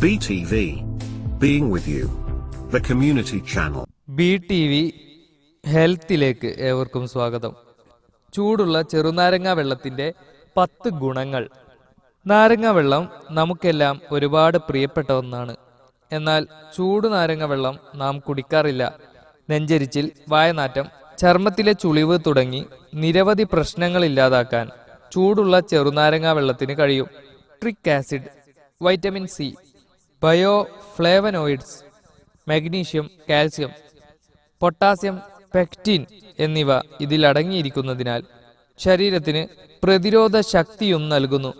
BTV. Being with you. The community channel. BTV. T V ഹെൽത്തിലേക്ക് ഏവർക്കും സ്വാഗതം ചൂടുള്ള ചെറുനാരങ്ങ വെള്ളത്തിന്റെ പത്ത് ഗുണങ്ങൾ നാരങ്ങ വെള്ളം നമുക്കെല്ലാം ഒരുപാട് പ്രിയപ്പെട്ട ഒന്നാണ് എന്നാൽ ചൂട് നാരങ്ങ വെള്ളം നാം കുടിക്കാറില്ല നെഞ്ചരിച്ചിൽ വായനാറ്റം ചർമ്മത്തിലെ ചുളിവ് തുടങ്ങി നിരവധി പ്രശ്നങ്ങൾ ഇല്ലാതാക്കാൻ ചൂടുള്ള ചെറുനാരങ്ങ വെള്ളത്തിന് കഴിയും citric acid vitamin C bio flavonoids magnesium calcium potassium pectin എന്നിവ ഇതിൽ അടങ്ങിയിരിക്കുന്നതിനാൽ ശരീരത്തിന് പ്രതിരോധ ശക്തിയും നൽകുന്നു.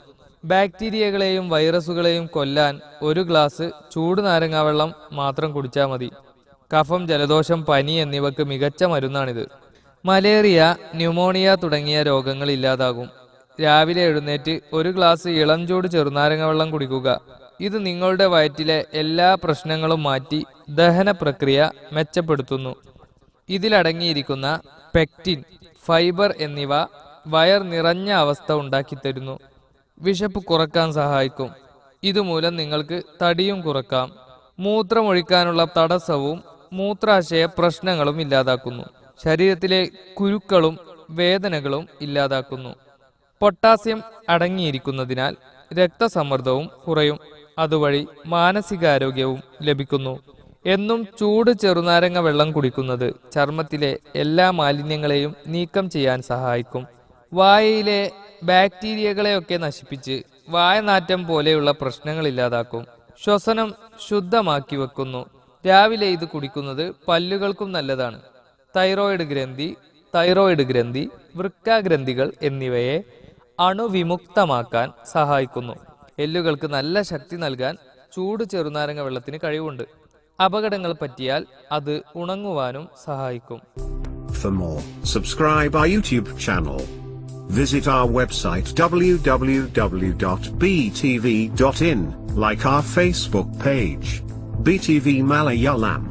ബാക്ടീരിയകളെയും വൈറസുകളെയും കൊല്ലാൻ ഒരു ഗ്ലാസ് ചൂട് നാരങ്ങാവെള്ളം മാത്രം കുടിച്ചാൽ മതി. കഫം ജലദോഷം പനി എന്നിവക്ക് മികച്ച മരുന്നാണിത്. മലേറിയ ന്യൂമോണിയ തുടങ്ങിയ രോഗങ്ങൾ ഇല്ലാതാകും. രാവിലെ എഴുന്നേറ്റ് ഒരു ഗ്ലാസ് ഇളം ചൂട് ചെറുനാരങ്ങ വെള്ളം കുടിക്കുക. ഇത് നിങ്ങളുടെ വയറ്റിലെ എല്ലാ പ്രശ്നങ്ങളും മാറ്റി ദഹന പ്രക്രിയ മെച്ചപ്പെടുത്തുന്നു. ഇതിലടങ്ങിയിരിക്കുന്ന പെക്റ്റിൻ ഫൈബർ എന്നിവ വയർ നിറഞ്ഞ അവസ്ഥ ഉണ്ടാക്കിത്തരുന്നു വിശപ്പ് കുറയ്ക്കാൻ സഹായിക്കും. ഇതുമൂലം നിങ്ങൾക്ക് തടിയും കുറക്കാം. മൂത്രമൊഴിക്കാനുള്ള തടസ്സവും മൂത്രാശയ പ്രശ്നങ്ങളും ഇല്ലാതാക്കുന്നു. ശരീരത്തിലെ കുരുക്കളും വേദനകളും ഇല്ലാതാക്കുന്നു. പൊട്ടാസ്യം അടങ്ങിയിരിക്കുന്നതിനാൽ രക്തസമ്മർദ്ദവും കുറയും. അതുവഴി മാനസികാരോഗ്യവും ലഭിക്കുന്നു. എന്നും ചൂട് ചെറുനാരങ്ങ വെള്ളം കുടിക്കുന്നത് ചർമ്മത്തിലെ എല്ലാ മാലിന്യങ്ങളെയും നീക്കം ചെയ്യാൻ സഹായിക്കും. വായയിലെ ബാക്ടീരിയകളെയൊക്കെ നശിപ്പിച്ച് വായനാറ്റം പോലെയുള്ള പ്രശ്നങ്ങൾ ഇല്ലാതാക്കും. ശ്വസനം ശുദ്ധമാക്കി വെക്കുന്നു. രാവിലെ ഇത് കുടിക്കുന്നത് പല്ലുകൾക്കും നല്ലതാണ്. തൈറോയിഡ് ഗ്രന്ഥി തൈറോയിഡ് ഗ്രന്ഥി വൃക്കാഗ്രന്ഥികൾ എന്നിവയെ അണുവിമുക്തമാക്കാൻ സഹായിക്കുന്നു. എല്ലുകൾക്ക് നല്ല ശക്തി നൽകാൻ ചൂട് ചെറുനാരങ്ങ വെള്ളത്തിന് കഴിവുണ്ട് അപകടങ്ങൾ പറ്റിയാൽ അത് ഉണങ്ങുവാനും സഹായിക്കും For more, subscribe our YouTube channel. Visit our website www.btv.in, like our Facebook page. BTV Malayalam.